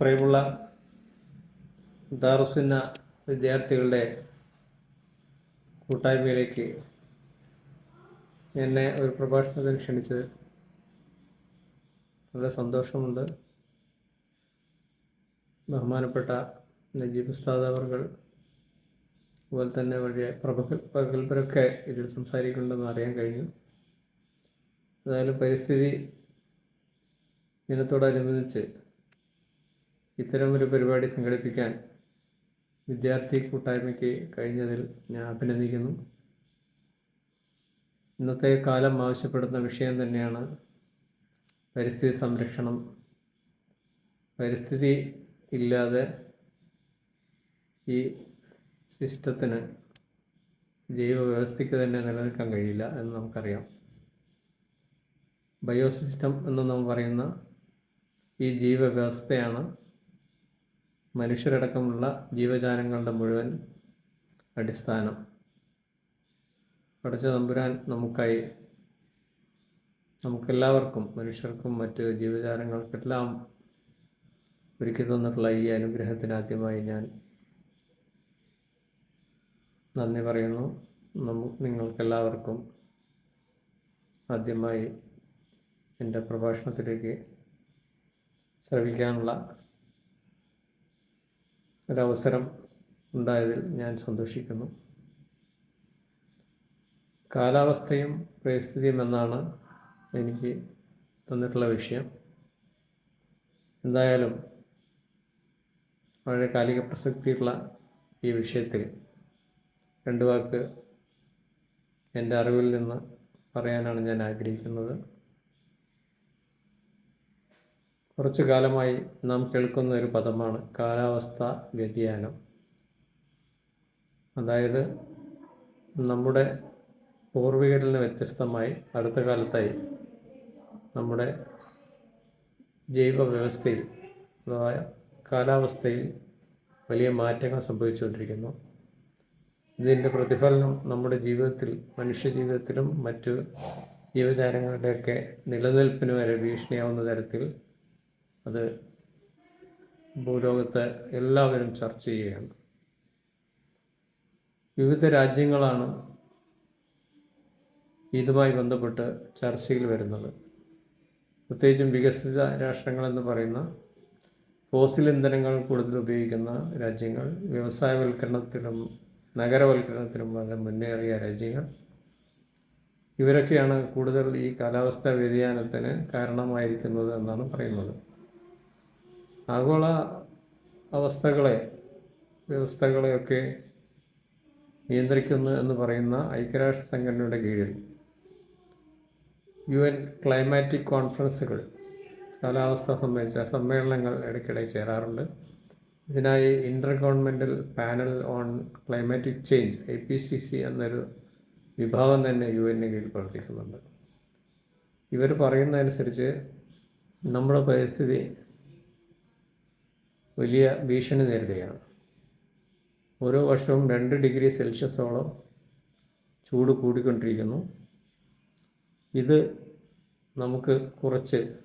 പ്രിയമുള്ള ദാറുസുന്ന വിദ്യാർത്ഥികളുടെ കൂട്ടായ്മയിലേക്ക് എന്നെ ഒരു പ്രഭാഷണത്തിന് ക്ഷണിച്ചത് വളരെ സന്തോഷമുണ്ട്. ബഹുമാനപ്പെട്ട നജീബ് ഉസ്താദ് അവർകൾ അതുപോലെ തന്നെ പ്രഭ പ്രഗത്ഭരൊക്കെ ഇതിൽ സംസാരിക്കുന്നുണ്ടെന്ന് അറിയാൻ കഴിഞ്ഞു. ഏതായാലും പരിസ്ഥിതി ദിനത്തോടനുബന്ധിച്ച് ഇത്തരം ഒരു പരിപാടി സംഘടിപ്പിക്കാൻ വിദ്യാർത്ഥി കൂട്ടായ്മയ്ക്ക് കഴിഞ്ഞതിൽ ഞാൻ അഭിനന്ദിക്കുന്നു. ഇന്നത്തെ കാലം ആവശ്യപ്പെടുന്ന വിഷയം തന്നെയാണ് പരിസ്ഥിതി സംരക്ഷണം. പരിസ്ഥിതി ഇല്ലാതെ ഈ സിസ്റ്റത്തിന് ജൈവ വ്യവസ്ഥയ്ക്ക് തന്നെ നിലനിൽക്കാൻ കഴിയില്ല എന്ന് നമുക്കറിയാം. ബയോസിസ്റ്റം എന്ന് നാം പറയുന്ന ഈ ജീവവ്യവസ്ഥയാണ് മനുഷ്യരടക്കമുള്ള ജീവജാലങ്ങളുടെ മുഴുവൻ അടിസ്ഥാനം. പഠിച്ച തമ്പുരാൻ നമുക്കായി നമുക്കെല്ലാവർക്കും മനുഷ്യർക്കും മറ്റ് ജീവജാലങ്ങൾക്കെല്ലാം ഒരുക്കി തന്നിട്ടുള്ള ഈ അനുഗ്രഹത്തിന് ആദ്യമായി ഞാൻ നന്ദി പറയുന്നു. നമു നിങ്ങൾക്കെല്ലാവർക്കും ആദ്യമായി എന്റെ പ്രഭാഷണത്തിലേക്ക് ശ്രവിക്കാനുള്ള ഒരവസരം ഉണ്ടായതിൽ ഞാൻ സന്തോഷിക്കുന്നു. കാലാവസ്ഥയും പരിസ്ഥിതിയും എന്നാണ് എനിക്ക് തന്നിട്ടുള്ള വിഷയം. എന്തായാലും വളരെ കാലിക പ്രസക്തിയുള്ള ഈ വിഷയത്തിൽ രണ്ടു വാക്ക് എന്റെ അറിവിൽ നിന്ന് പറയാനാണ് ഞാൻ ആഗ്രഹിക്കുന്നത്. കുറച്ചു കാലമായി നാം കേൾക്കുന്ന ഒരു പദമാണ് കാലാവസ്ഥ വ്യതിയാനം. അതായത് നമ്മുടെ പൂർവികരിൽ നിന്ന് വ്യത്യസ്തമായി അടുത്ത കാലത്തായി നമ്മുടെ ജൈവ വ്യവസ്ഥയിൽ അഥവാ കാലാവസ്ഥയിൽ വലിയ മാറ്റങ്ങൾ സംഭവിച്ചുകൊണ്ടിരിക്കുന്നു. ഇതിന്റെ പ്രതിഫലനം നമ്മുടെ ജീവിതത്തിൽ മനുഷ്യ ജീവിതത്തിലും മറ്റു ജീവജാലങ്ങളുടെയൊക്കെ നിലനിൽപ്പിന് വരെ ഭീഷണിയാവുന്ന തരത്തിൽ അത് ഭൂലോകത്തെ എല്ലാവരും ചർച്ച ചെയ്യുകയാണ്. വിവിധ രാജ്യങ്ങളാണ് ഇതുമായി ബന്ധപ്പെട്ട് ചർച്ചയിൽ വരുന്നത്. പ്രത്യേകിച്ചും വികസിത രാഷ്ട്രങ്ങളെന്ന് പറയുന്ന ഫോസിൽ ഇന്ധനങ്ങൾ കൂടുതൽ ഉപയോഗിക്കുന്ന രാജ്യങ്ങൾ വ്യവസായവൽക്കരണത്തിലും നഗരവൽക്കരണത്തിലും വളരെ മുന്നേറിയ രാജ്യങ്ങൾ. ഇവരൊക്കെയാണ് കൂടുതൽ ഈ കാലാവസ്ഥാ വ്യതിയാനത്തിന് കാരണമായിരിക്കുന്നത് എന്നാണ് പറയുന്നത്. ആഗോള അവസ്ഥകളെ വ്യവസ്ഥകളെയൊക്കെ നിയന്ത്രിക്കുന്നു എന്ന് പറയുന്ന ഐക്യരാഷ്ട്ര സംഘടനയുടെ കീഴിൽ യു എൻ ക്ലൈമാറ്റിക് കോൺഫറൻസുകൾ കാലാവസ്ഥ സംബന്ധിച്ച സമ്മേളനങ്ങൾ ഇടയ്ക്കിടെ ചേരാറുണ്ട്. ഇതിനായി intergovernmental panel on climatic change I P C C എന്നൊരു വിഭാഗം തന്നെ യു എന്നിന് കീഴിൽ പ്രവർത്തിക്കുന്നുണ്ട്. ഇവർ പറയുന്നതനുസരിച്ച് നമ്മുടെ പരിസ്ഥിതി വലിയ ഭീഷണി നേരിടുകയാണ്. ഓരോ വർഷവും രണ്ട് ഡിഗ്രി സെൽഷ്യസോളം ചൂട് കൂടിക്കൊണ്ടിരിക്കുന്നു. ഇത് നമുക്ക് കുറച്ച്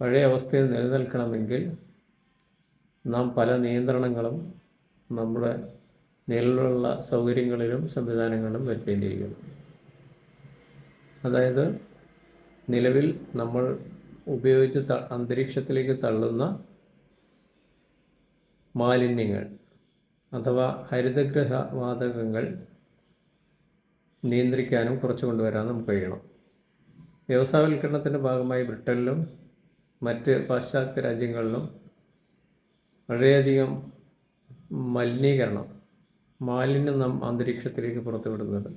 പഴയ അവസ്ഥയിൽ നിലനിൽക്കണമെങ്കിൽ നാം പല നിയന്ത്രണങ്ങളും നമ്മുടെ നിലവിലുള്ള സൗകര്യങ്ങളിലും സംവിധാനങ്ങളിലും വരുത്തേണ്ടിയിരിക്കുന്നു. അതായത് നിലവിൽ നമ്മൾ ഉപയോഗിച്ച് അന്തരീക്ഷത്തിലേക്ക് തള്ളുന്ന മാലിന്യങ്ങൾ അഥവാ ഹരിതഗ്രഹ വാതകങ്ങൾ നിയന്ത്രിക്കാനും കുറച്ച് കൊണ്ടുവരാനും നമുക്ക് കഴിയണം. വ്യവസായവൽക്കരണത്തിന്റെ ഭാഗമായി ബ്രിട്ടനിലും മറ്റ് പാശ്ചാത്യ രാജ്യങ്ങളിലും വളരെയധികം മലിനീകരണം മാലിന്യം നാം അന്തരീക്ഷത്തിലേക്ക് പുറത്തുവിടുന്നുണ്ട്.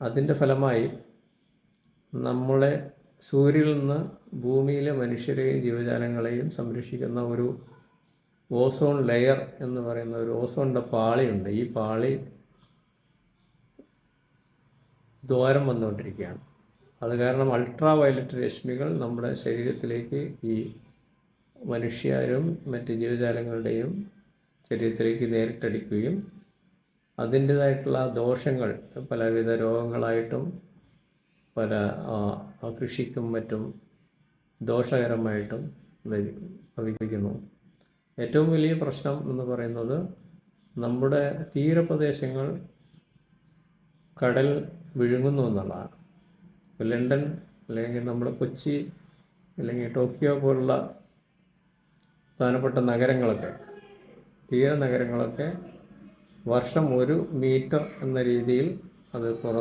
അതിന്റെ ഫലമായി നമ്മളെ സൂര്യനിൽ നിന്ന് ഭൂമിയിലെ മനുഷ്യരെയും ജീവജാലങ്ങളെയും സംരക്ഷിക്കുന്ന ഒരു ഓസോൺ ലെയർ എന്ന് പറയുന്ന ഒരു ഓസോണിന്റെ പാളിയുണ്ട്. ഈ പാളി ദ്വാരം വന്നുകൊണ്ടിരിക്കുകയാണ്. അത് കാരണം അൾട്രാ വയലറ്റ് രശ്മികൾ നമ്മുടെ ശരീരത്തിലേക്ക് ഈ മനുഷ്യരും മറ്റ് ജീവജാലങ്ങളുടെയും ശരീരത്തിലേക്ക് നേരിട്ടടിക്കുകയും അതിന്റേതായിട്ടുള്ള ദോഷങ്ങൾ പലവിധ രോഗങ്ങളായിട്ടും പല കൃഷിക്കും മറ്റും ദോഷകരമായിട്ടും ഭവിക്കുന്നു. ഏറ്റവും വലിയ പ്രശ്നം എന്ന് പറയുന്നത് നമ്മുടെ തീരപ്രദേശങ്ങൾ കടൽ വിഴുങ്ങുന്നു എന്നുള്ളതാണ്. ലണ്ടൻ അല്ലെങ്കിൽ നമ്മുടെ കൊച്ചി അല്ലെങ്കിൽ ടോക്കിയോ പോലുള്ള പ്രധാനപ്പെട്ട നഗരങ്ങളൊക്കെ തീര നഗരങ്ങളൊക്കെ വർഷം ഒരു മീറ്റർ എന്ന രീതിയിൽ അത് പുറ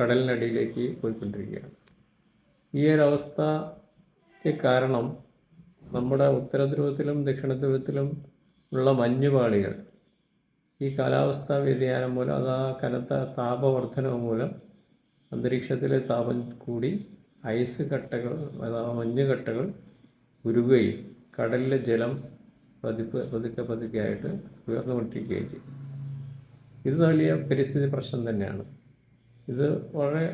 കടലിനടിയിലേക്ക് പോയിക്കൊണ്ടിരിക്കുകയാണ്. ഈ ഒരു അവസ്ഥയ്ക്ക് കാരണം നമ്മുടെ ഉത്തര ധ്രുവത്തിലും ദക്ഷിണ ധ്രുവത്തിലും ഉള്ള മഞ്ഞുപാളികൾ ഈ കാലാവസ്ഥാ വ്യതിയാനം മൂലം അത് ആ കനത്ത താപവർദ്ധനവ് മൂലം അന്തരീക്ഷത്തിലെ താപം കൂടി ഐസ് കട്ടകൾ അഥവാ മഞ്ഞുകട്ടകൾ ഉരുകുകയും കടലിലെ ജലം പതിപ്പ് പതുക്കെ പതുക്കെ ആയിട്ട് ഉയർന്നുകൊണ്ടിരിക്കുകയും ചെയ്യും. ഇത് വലിയ പരിസ്ഥിതി പ്രശ്നം തന്നെയാണ്. ഇത് വളരെ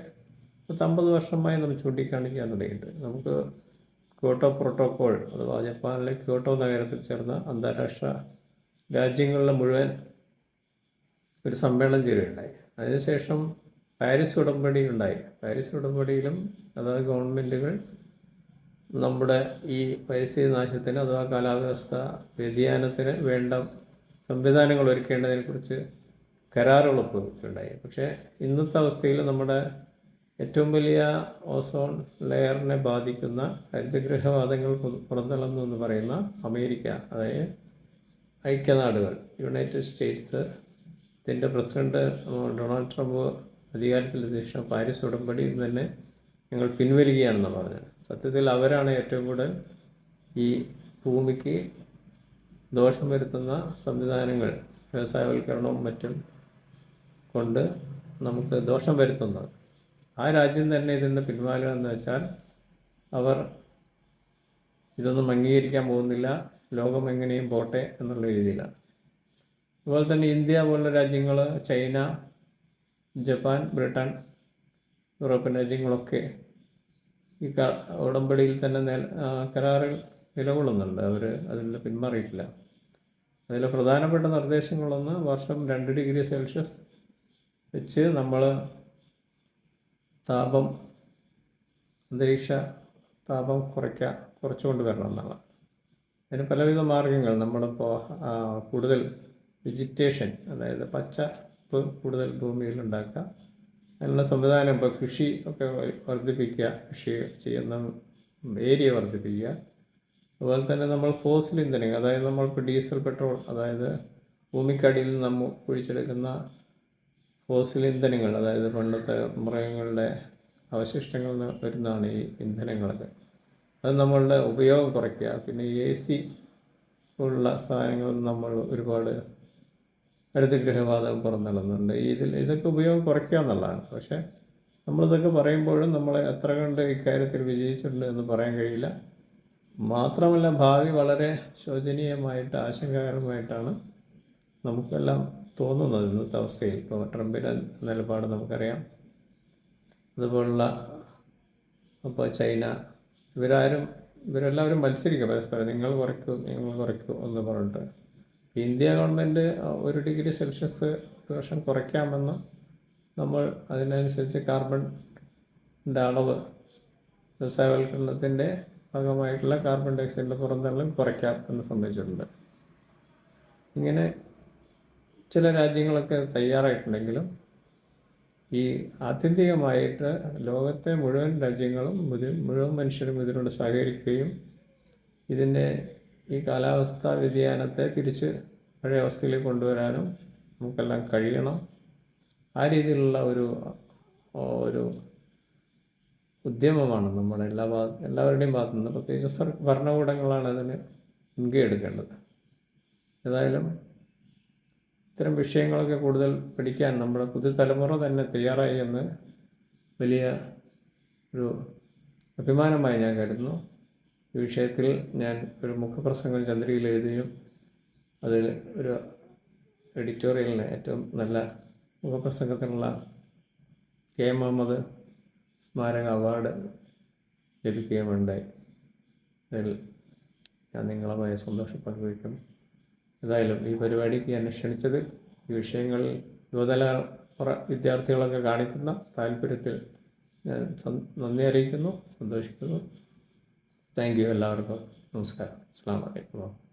പത്തമ്പത് വർഷമായി നമ്മൾ ചൂണ്ടിക്കാണിക്കാൻ തുടങ്ങിയിട്ട്. നമുക്ക് ക്യോട്ടോ പ്രോട്ടോകോൾ അഥവാ ജപ്പാനിലെ ക്യോട്ടോ നഗരത്തിൽ ചേർന്ന അന്താരാഷ്ട്ര രാജ്യങ്ങളിലെ മുഴുവൻ ഒരു സമ്മേളനം ചേരുകയുണ്ടായി. അതിനുശേഷം പാരീസ് ഉടമ്പടി ഉണ്ടായി. പാരീസ് ഉടമ്പടിയിലും അതായത് ഗവൺമെന്റുകൾ നമ്മുടെ ഈ പരിസ്ഥിതി നാശത്തിന് അഥവാ കാലാവസ്ഥ വ്യതിയാനത്തിന് വേണ്ട സംവിധാനങ്ങൾ ഒരുക്കേണ്ടതിനെക്കുറിച്ച് കരാറുകൾ ഒപ്പുവെക്കുകയുണ്ടായി പക്ഷേ ഇന്നത്തെ അവസ്ഥയിൽ നമ്മുടെ ഏറ്റവും വലിയ ഓസോൺ ലെയറിനെ ബാധിക്കുന്ന ഹരിതഗ്രഹവാദങ്ങൾ പുറ- പുറന്തള്ളുന്നു എന്ന് പറയുന്ന അമേരിക്ക അതായത് ഐക്യനാടുകൾ യുണൈറ്റഡ് സ്റ്റേറ്റ്സ് ഇതിന്റെ പ്രസിഡന്റ് ഡൊണാൾഡ് ട്രംപ് അധികാരത്തിന് ശേഷം പാരീസ് ഉടമ്പടി തന്നെ ഞങ്ങൾ പിൻവലിക്കുകയാണെന്ന് പറഞ്ഞത്. സത്യത്തിൽ അവരാണ് ഏറ്റവും കൂടുതൽ ഈ ഭൂമിക്ക് ദോഷം വരുത്തുന്ന സംവിധാനങ്ങൾ വ്യവസായവൽക്കരണവും മറ്റും കൊണ്ട് നമുക്ക് ദോഷം വരുത്തുന്നത്. ആ രാജ്യം തന്നെ ഇതിൽ നിന്ന് പിന്മാറുക എന്ന് വെച്ചാൽ അവർ ഇതൊന്നും അംഗീകരിക്കാൻ പോകുന്നില്ല. ലോകം എങ്ങനെയും പോട്ടെ എന്നുള്ള രീതിയിലാണ്. അതുപോലെ തന്നെ ഇന്ത്യ പോലുള്ള രാജ്യങ്ങൾ ചൈന ജപ്പാൻ ബ്രിട്ടൻ യൂറോപ്യൻ രാജ്യങ്ങളൊക്കെ ഈ ഉടമ്പടിയിൽ തന്നെ കരാറിൽ നിലകൊള്ളുന്നുണ്ട്. അവർ അതിൽ നിന്ന് പിന്മാറിയിട്ടില്ല. അതിൽ പ്രധാനപ്പെട്ട നിർദ്ദേശങ്ങളൊന്ന് വർഷം രണ്ട് ഡിഗ്രി സെൽഷ്യസ് വെച്ച് നമ്മൾ താപം അന്തരീക്ഷ താപം കുറയ്ക്കുക കുറച്ചുകൊണ്ട് വരണം എന്നുള്ളത് അതിന് പലവിധ മാർഗങ്ങൾ. നമ്മളിപ്പോൾ കൂടുതൽ വെജിറ്റേഷൻ അതായത് പച്ച കൂടുതൽ ഭൂമിയിൽ ഉണ്ടാക്കുക. അതിനുള്ള സംവിധാനം ഇപ്പോൾ കൃഷി ഒക്കെ വർദ്ധിപ്പിക്കുക കൃഷി ചെയ്യുന്ന ഏരിയ വർദ്ധിപ്പിക്കുക. അതുപോലെ തന്നെ നമ്മൾ ഫോസിൽ ഇന്ധനങ്ങൾ അതായത് നമ്മൾ നമ്മളിപ്പോൾ ഡീസൽ പെട്രോൾ അതായത് ഭൂമിക്കടിയിൽ നിന്ന് നമ്മൾ കുഴിച്ചെടുക്കുന്ന ഫോസിൽ ഇന്ധനങ്ങൾ അതായത് പണ്ടത്തെ മൃഗങ്ങളുടെ അവശിഷ്ടങ്ങളിൽ നിന്ന് വരുന്നതാണ് ഈ ഇന്ധനങ്ങളൊക്കെ. അത് നമ്മളുടെ ഉപയോഗം കുറയ്ക്കുക. പിന്നെ എ സി ഉള്ള സാധനങ്ങൾ നമ്മൾ ഒരുപാട് ഹരിതഗൃഹവാതകം പുറന്തള്ളുന്നുണ്ട് ഇതിൽ ഇതൊക്കെ ഉപയോഗം കുറയ്ക്കുക എന്നുള്ളതാണ്. പക്ഷേ നമ്മളിതൊക്കെ പറയുമ്പോഴും നമ്മളെ എത്ര കണ്ട് ഇക്കാര്യത്തിൽ വിജയിച്ചിട്ടുണ്ട് എന്ന് പറയാൻ കഴിയില്ല. മാത്രമല്ല ഭാവി വളരെ ശോചനീയമായിട്ട് ആശങ്കാകരമായിട്ടാണ് നമുക്കെല്ലാം തോന്നുന്നത് ഇന്നത്തെ അവസ്ഥയിൽ ഇപ്പോൾ ട്രംപിന്റെ നിലപാട് നമുക്കറിയാം. അതുപോലുള്ള അപ്പോൾ ചൈന ഇവരാരും ഇവരെല്ലാവരും മത്സരിക്കുക പരസ്പരം. നിങ്ങൾ കുറയ്ക്കൂ നിങ്ങൾ കുറയ്ക്കൂ എന്ന് പറഞ്ഞിട്ട്. ഇന്ത്യ ഗവൺമെന്റ് ഒരു ഡിഗ്രി സെൽഷ്യസ് ഒരു കുറയ്ക്കാമെന്ന് നമ്മൾ അതിനനുസരിച്ച് കാർബണിന്റെ അളവ് വ്യവസായവൽക്കരണത്തിന്റെ ഭാഗമായിട്ടുള്ള കാർബൺ ഡയോക്സൈഡിന്റെ പുറന്തള്ളൽ കുറയ്ക്കാം എന്ന് സംബന്ധിച്ചിട്ടുണ്ട് ഇങ്ങനെ ചില രാജ്യങ്ങളൊക്കെ തയ്യാറായിട്ടുണ്ടെങ്കിലും ഈ ആത്യന്തികമായിട്ട് ലോകത്തെ മുഴുവൻ രാജ്യങ്ങളും മുഴുവൻ മനുഷ്യരും ഇതിനോട് സഹകരിക്കുകയും ഇതിന്റെ ഈ കാലാവസ്ഥാ വ്യതിയാനത്തെ തിരിച്ച് പഴയ അവസ്ഥയിലേക്ക് കൊണ്ടുവരാനും നമുക്കെല്ലാം കഴിയണം. ആ രീതിയിലുള്ള ഒരു ഒരു ഉദ്യമമാണ് നമ്മുടെ എല്ലാ ഭാഗ എല്ലാവരുടെയും ഭാഗത്തു നിന്ന് പ്രത്യേകിച്ച് ഭരണകൂടങ്ങളാണ് അതിന് മുൻകൈ എടുക്കേണ്ടത്. ഏതായാലും ഇത്തരം വിഷയങ്ങളൊക്കെ കൂടുതൽ പഠിക്കാൻ നമ്മുടെ പുതുതലമുറ തന്നെ തയ്യാറായി എന്ന് വലിയ ഒരു അഭിമാനമായി ഞാൻ കരുതുന്നു. ഈ വിഷയത്തിൽ ഞാൻ ഒരു മുഖപ്രസംഗം ചന്ദ്രയിൽ എഴുതുകയും അതിൽ ഒരു എഡിറ്റോറിയലിന് ഏറ്റവും നല്ല മുഖപ്രസംഗത്തിനുള്ള കെ എം മുഹമ്മദ് സ്മാരക അവാർഡ് ലഭിക്കുകയുമുണ്ടായി അതിൽ ഞാൻ നിങ്ങളുമായി സന്തോഷം പങ്കുവയ്ക്കുന്നു. ഏതായാലും ഈ പരിപാടിക്ക് എന്നെ ഈ വിഷയങ്ങളിൽ യുവതലമുറ വിദ്യാർത്ഥികളൊക്കെ കാണിക്കുന്ന താല്പര്യത്തിൽ ഞാൻ നന്ദി അറിയിക്കുന്നു സന്തോഷിക്കുന്നു. താങ്ക് യു എല്ലാവർക്കും. നമസ്കാരം. അസ്സാം വലൈക്കും